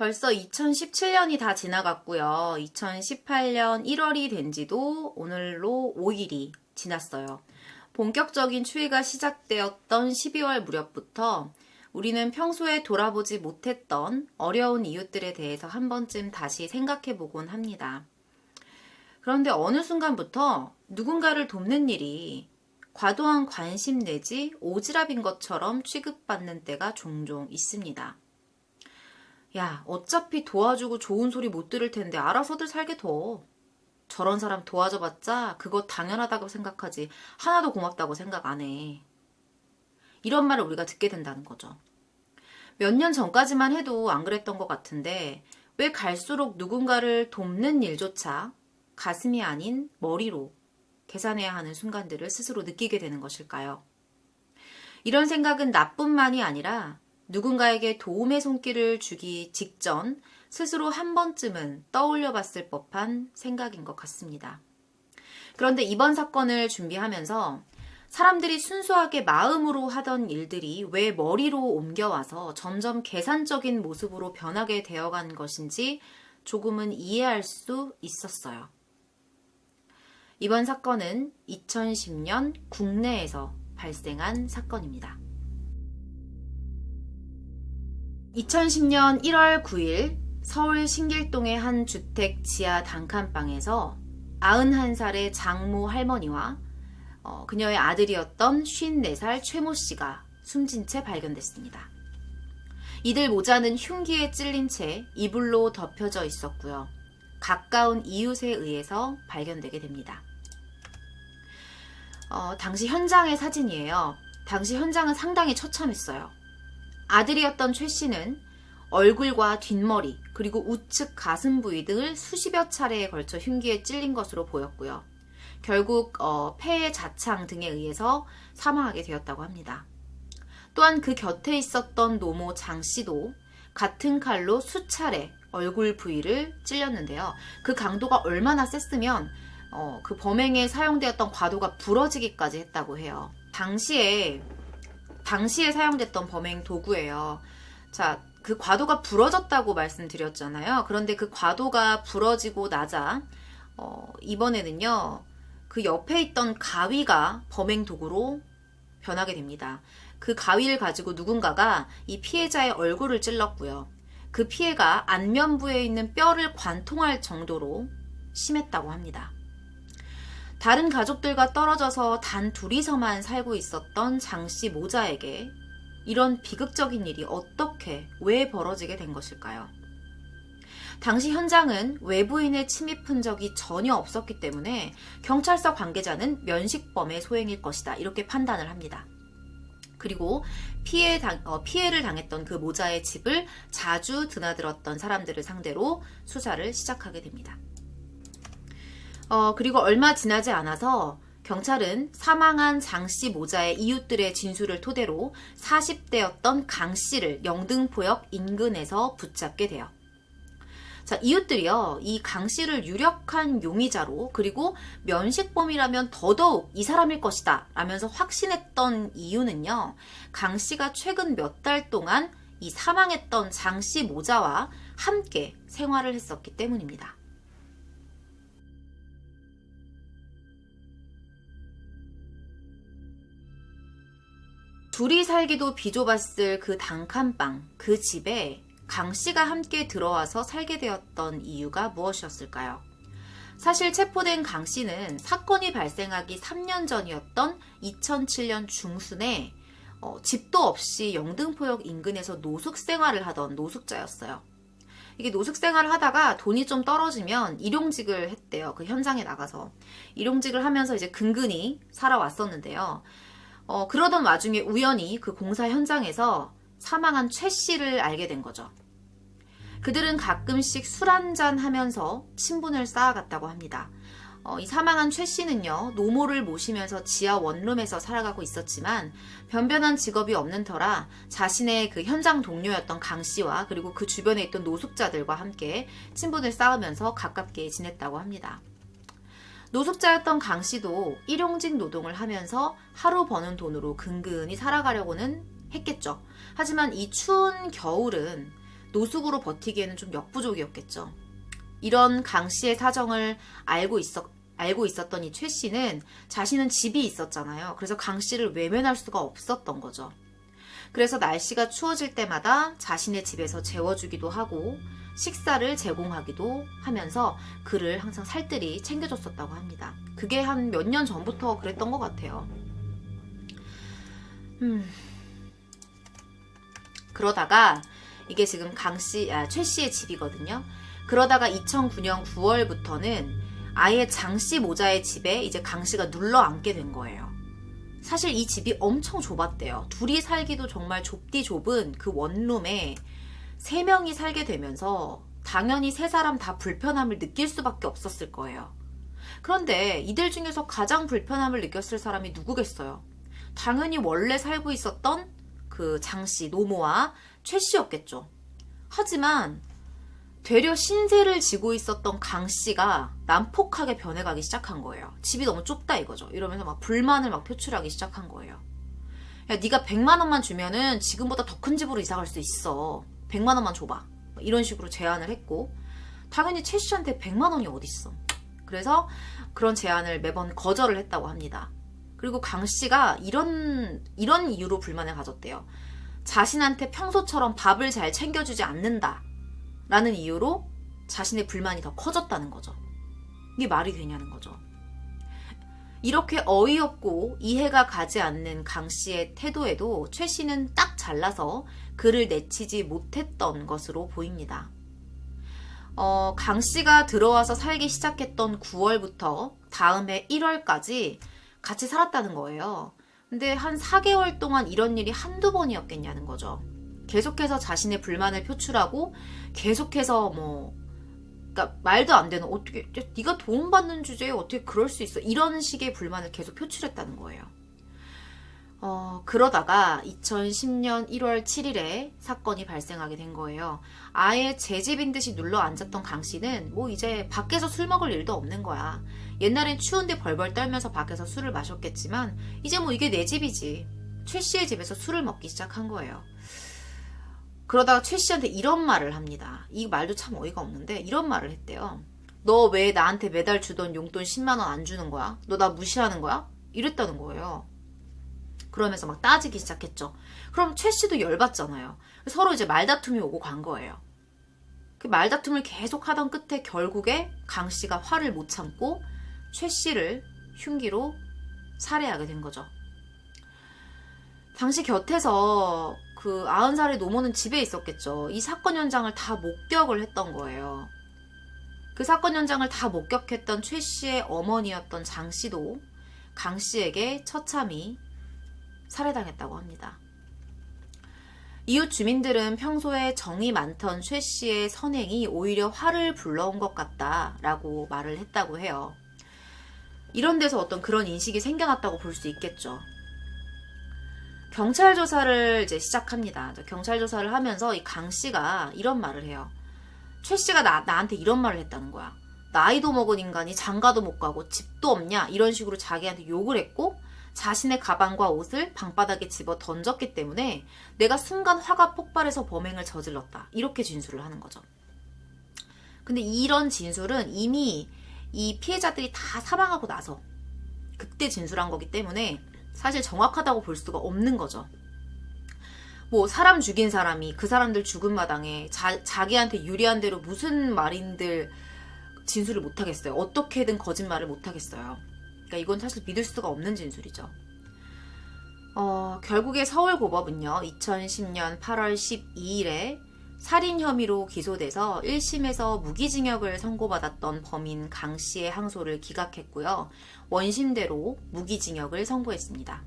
벌써 2017년이 다 지나갔고요. 2018년 1월이 된 지도 오늘로 5일이 지났어요. 본격적인 추위가 시작되었던 12월 무렵부터 우리는 평소에 돌아보지 못했던 어려운 이웃들에 대해서 한 번쯤 다시 생각해 보곤 합니다. 그런데 어느 순간부터 누군가를 돕는 일이 과도한 관심 내지 오지랖인 것처럼 취급받는 때가 종종 있습니다. 야, 어차피 도와주고 좋은 소리 못 들을 텐데 알아서들 살게 둬. 저런 사람 도와줘봤자 그거 당연하다고 생각하지 하나도 고맙다고 생각 안 해. 이런 말을 우리가 듣게 된다는 거죠. 몇 년 전까지만 해도 안 그랬던 것 같은데 왜 갈수록 누군가를 돕는 일조차 가슴이 아닌 머리로 계산해야 하는 순간들을 스스로 느끼게 되는 것일까요? 이런 생각은 나뿐만이 아니라 누군가에게 도움의 손길을 주기 직전 스스로 한 번쯤은 떠올려 봤을 법한 생각인 것 같습니다. 그런데 이번 사건을 준비하면서 사람들이 순수하게 마음으로 하던 일들이 왜 머리로 옮겨와서 점점 계산적인 모습으로 변하게 되어간 것인지 조금은 이해할 수 있었어요. 이번 사건은 2010년 국내에서 발생한 사건입니다. 2010년 1월 9일 서울 신길동의 한 주택 지하 단칸방에서 91살의 장모 할머니와 어, 그녀의 아들이었던 54살 최모 씨가 숨진 채 발견됐습니다. 이들 모자는 흉기에 찔린 채 이불로 덮여져 있었고요. 가까운 이웃에 의해서 발견되게 됩니다. 어, 당시 현장의 사진이에요. 당시 현장은 상당히 처참했어요. 아들이었던 최 씨는 얼굴과 뒷머리 그리고 우측 가슴 부위 등을 수십여 차례에 걸쳐 흉기에 찔린 것으로 보였고요. 결국 어, 폐의 자창 등에 의해서 사망하게 되었다고 합니다. 또한 그 곁에 있었던 노모 장 씨도 같은 칼로 수차례 얼굴 부위를 찔렸는데요. 그 강도가 얼마나 셌으면 어, 그 범행에 사용되었던 과도가 부러지기까지 했다고 해요. 당시에 당시에 사용됐던 범행 도구예요. 자, 그 과도가 부러졌다고 말씀드렸잖아요. 그런데 그 과도가 부러지고 나자 어, 이번에는요. 그 옆에 있던 가위가 범행 도구로 변하게 됩니다. 그 가위를 가지고 누군가가 이 피해자의 얼굴을 찔렀고요. 그 피해가 안면부에 있는 뼈를 관통할 정도로 심했다고 합니다. 다른 가족들과 떨어져서 단 둘이서만 살고 있었던 장씨 모자에게 이런 비극적인 일이 어떻게, 왜 벌어지게 된 것일까요? 당시 현장은 외부인의 침입 흔적이 전혀 없었기 때문에 경찰서 관계자는 면식범의 소행일 것이다. 이렇게 판단을 합니다. 그리고 피해 당, 어, 피해를 당했던 그 모자의 집을 자주 드나들었던 사람들을 상대로 수사를 시작하게 됩니다. 어, 그리고 얼마 지나지 않아서 경찰은 사망한 장 씨 모자의 이웃들의 진술을 토대로 40대였던 강 씨를 영등포역 인근에서 붙잡게 돼요. 자, 이웃들이요, 이 강 씨를 유력한 용의자로, 그리고 면식범이라면 더더욱 이 사람일 것이다, 라면서 확신했던 이유는요, 강 씨가 최근 몇 달 동안 이 사망했던 장 씨 모자와 함께 생활을 했었기 때문입니다. 둘이 살기도 비좁았을 그 단칸방, 그 집에 강 씨가 함께 들어와서 살게 되었던 이유가 무엇이었을까요? 사실 체포된 강 씨는 사건이 발생하기 3년 전이었던 2007년 중순에 어, 집도 없이 영등포역 인근에서 노숙 생활을 하던 노숙자였어요. 이게 노숙 생활을 하다가 돈이 좀 떨어지면 일용직을 했대요. 그 현장에 나가서. 일용직을 하면서 이제 근근히 살아왔었는데요. 어, 그러던 와중에 우연히 그 공사 현장에서 사망한 최 씨를 알게 된 거죠. 그들은 가끔씩 술 한잔 하면서 친분을 쌓아갔다고 합니다. 어, 이 사망한 최 씨는요, 노모를 모시면서 지하 원룸에서 살아가고 있었지만, 변변한 직업이 없는 터라 자신의 그 현장 동료였던 강 씨와 그리고 그 주변에 있던 노숙자들과 함께 친분을 쌓으면서 가깝게 지냈다고 합니다. 노숙자였던 강 씨도 일용직 노동을 하면서 하루 버는 돈으로 근근히 살아가려고는 했겠죠. 하지만 이 추운 겨울은 노숙으로 버티기에는 좀 역부족이었겠죠. 이런 강 씨의 사정을 알고 있었 알고 있었던 이 최 씨는 자신은 집이 있었잖아요. 그래서 강 씨를 외면할 수가 없었던 거죠. 그래서 날씨가 추워질 때마다 자신의 집에서 재워주기도 하고 식사를 제공하기도 하면서 그를 항상 살뜰히 챙겨줬었다고 합니다. 그게 한 몇 년 전부터 그랬던 것 같아요. 음. 그러다가 이게 지금 강 씨, 아, 최 씨의 집이거든요. 그러다가 2009년 9월부터는 아예 장 씨 모자의 집에 이제 강 씨가 눌러 앉게 된 거예요. 사실 이 집이 엄청 좁았대요. 둘이 살기도 정말 좁디 좁은 그 원룸에 세 명이 살게 되면서 당연히 세 사람 다 불편함을 느낄 수밖에 없었을 거예요. 그런데 이들 중에서 가장 불편함을 느꼈을 사람이 누구겠어요? 당연히 원래 살고 있었던 그 장씨, 노모와 최 씨였겠죠. 하지만 되려 신세를 지고 있었던 강 씨가 난폭하게 변해가기 시작한 거예요. 집이 너무 좁다 이거죠. 이러면서 막 불만을 막 표출하기 시작한 거예요. 야, 네가 100만 원만 주면은 지금보다 더 큰 집으로 이사 갈 수 있어. 100만 원만 줘봐. 이런 식으로 제안을 했고 당연히 최 씨한테 100만 원이 어딨어. 그래서 그런 제안을 매번 거절을 했다고 합니다. 그리고 강 씨가 이런 이런 이유로 불만을 가졌대요. 자신한테 평소처럼 밥을 잘 챙겨주지 않는다. 라는 이유로 자신의 불만이 더 커졌다는 거죠. 이게 말이 되냐는 거죠. 이렇게 어이없고 이해가 가지 않는 강 씨의 태도에도 최 씨는 딱 잘라서 그를 내치지 못했던 것으로 보입니다. 어, 강 씨가 들어와서 살기 시작했던 9월부터 다음해 1월까지 같이 살았다는 거예요. 근데 한 4개월 동안 이런 일이 한두 번이었겠냐는 거죠. 계속해서 자신의 불만을 표출하고 계속해서 뭐 그러니까 말도 안 되는 어떻게 네가 도움받는 주제에 어떻게 그럴 수 있어 이런 식의 불만을 계속 표출했다는 거예요. 어, 그러다가 2010년 1월 7일에 사건이 발생하게 된 거예요. 아예 제 집인 듯이 눌러 앉았던 강 씨는 뭐 이제 밖에서 술 먹을 일도 없는 거야. 옛날엔 추운데 벌벌 떨면서 밖에서 술을 마셨겠지만 이제 뭐 이게 내 집이지. 최 씨의 집에서 술을 먹기 시작한 거예요. 그러다가 최 씨한테 이런 말을 합니다. 이 말도 참 어이가 없는데 이런 말을 했대요. 너 왜 나한테 매달 주던 용돈 10만 원 안 주는 거야? 너 나 무시하는 거야? 이랬다는 거예요. 그러면서 막 따지기 시작했죠. 그럼 최 씨도 열받잖아요. 서로 이제 말다툼이 오고 간 거예요. 그 말다툼을 계속 하던 끝에 결국에 강 씨가 화를 못 참고 최 씨를 흉기로 살해하게 된 거죠. 당시 곁에서 그 90살의 노모는 집에 있었겠죠. 이 사건 현장을 다 목격을 했던 거예요. 그 사건 현장을 다 목격했던 최 씨의 어머니였던 장 씨도 강 씨에게 처참히 살해당했다고 합니다. 이웃 주민들은 평소에 정이 많던 최 씨의 선행이 오히려 화를 불러온 것 같다라고 말을 했다고 해요. 이런 데서 어떤 그런 인식이 생겨났다고 볼 수 있겠죠. 경찰 조사를 이제 시작합니다. 경찰 조사를 하면서 이 강 씨가 이런 말을 해요. 최 씨가 나, 나한테 이런 말을 했다는 거야. 나이도 먹은 인간이 장가도 못 가고 집도 없냐? 이런 식으로 자기한테 욕을 했고 자신의 가방과 옷을 방바닥에 집어 던졌기 때문에 내가 순간 화가 폭발해서 범행을 저질렀다. 이렇게 진술을 하는 거죠. 근데 이런 진술은 이미 이 피해자들이 다 사망하고 나서 그때 진술한 거기 때문에 사실 정확하다고 볼 수가 없는 거죠. 뭐 사람 죽인 사람이 그 사람들 죽은 마당에 자, 자기한테 유리한 대로 무슨 말인들 진술을 못 하겠어요. 어떻게든 거짓말을 못 하겠어요. 그러니까 이건 사실 믿을 수가 없는 진술이죠. 어, 결국에 서울고법은요, 2010년 8월 12일에 살인 혐의로 기소돼서 1심에서 무기징역을 선고받았던 범인 강 씨의 항소를 기각했고요. 원심대로 무기징역을 선고했습니다.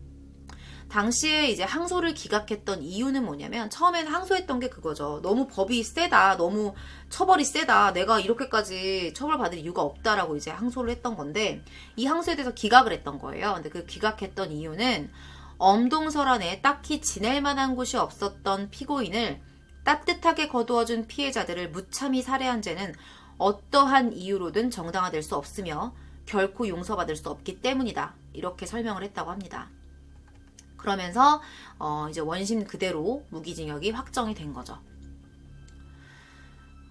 당시에 이제 항소를 기각했던 이유는 뭐냐면 처음엔 항소했던 게 그거죠. 너무 법이 세다. 너무 처벌이 세다. 내가 이렇게까지 처벌받을 이유가 없다라고 이제 항소를 했던 건데 이 항소에 대해서 기각을 했던 거예요. 근데 그 기각했던 이유는 엄동설 안에 딱히 지낼 만한 곳이 없었던 피고인을 따뜻하게 거두어준 피해자들을 무참히 살해한 죄는 어떠한 이유로든 정당화될 수 없으며 결코 용서받을 수 없기 때문이다. 이렇게 설명을 했다고 합니다. 그러면서 어 이제 원심 그대로 무기징역이 확정이 된 거죠.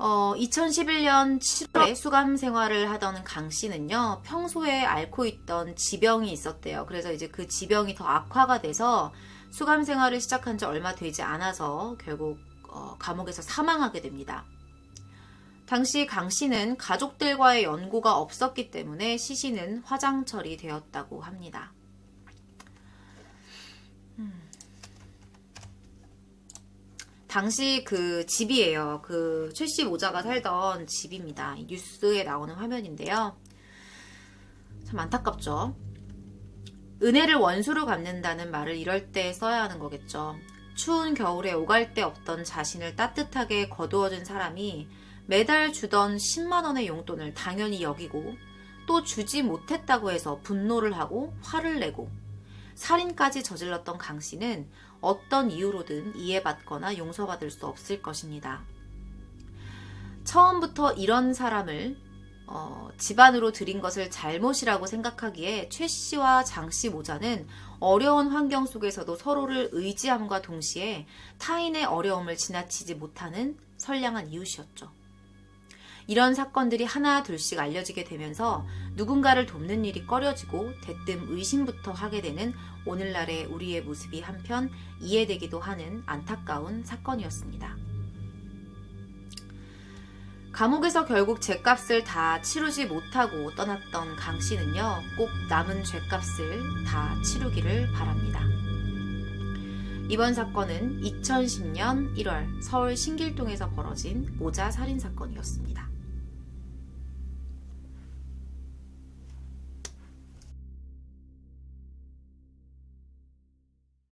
어, 2011년 7월에 수감 생활을 하던 강 씨는요, 평소에 앓고 있던 지병이 있었대요. 그래서 이제 그 지병이 더 악화가 돼서 수감 생활을 시작한 지 얼마 되지 않아서 결국 어, 감옥에서 사망하게 됩니다. 당시 강 씨는 가족들과의 연고가 없었기 때문에 시신은 화장 처리되었다고 합니다. 당시 그 집이에요. 그 최씨 모자가 살던 집입니다. 이 뉴스에 나오는 화면인데요. 참 안타깝죠. 은혜를 원수로 갚는다는 말을 이럴 때 써야 하는 거겠죠. 추운 겨울에 오갈 데 없던 자신을 따뜻하게 거두어준 사람이 매달 주던 10만 원의 용돈을 당연히 여기고 또 주지 못했다고 해서 분노를 하고 화를 내고 살인까지 저질렀던 강 씨는 어떤 이유로든 이해받거나 용서받을 수 없을 것입니다. 처음부터 이런 사람을 어, 집안으로 들인 것을 잘못이라고 생각하기에 최 씨와 장 씨 모자는 어려운 환경 속에서도 서로를 의지함과 동시에 타인의 어려움을 지나치지 못하는 선량한 이웃이었죠. 이런 사건들이 하나 둘씩 알려지게 되면서 누군가를 돕는 일이 꺼려지고 대뜸 의심부터 하게 되는 오늘날의 우리의 모습이 한편 이해되기도 하는 안타까운 사건이었습니다. 감옥에서 결국 죄값을 다 치르지 못하고 떠났던 강 씨는요, 꼭 남은 죄값을 다 치르기를 바랍니다. 이번 사건은 2010년 1월 서울 신길동에서 벌어진 모자 살인 사건이었습니다.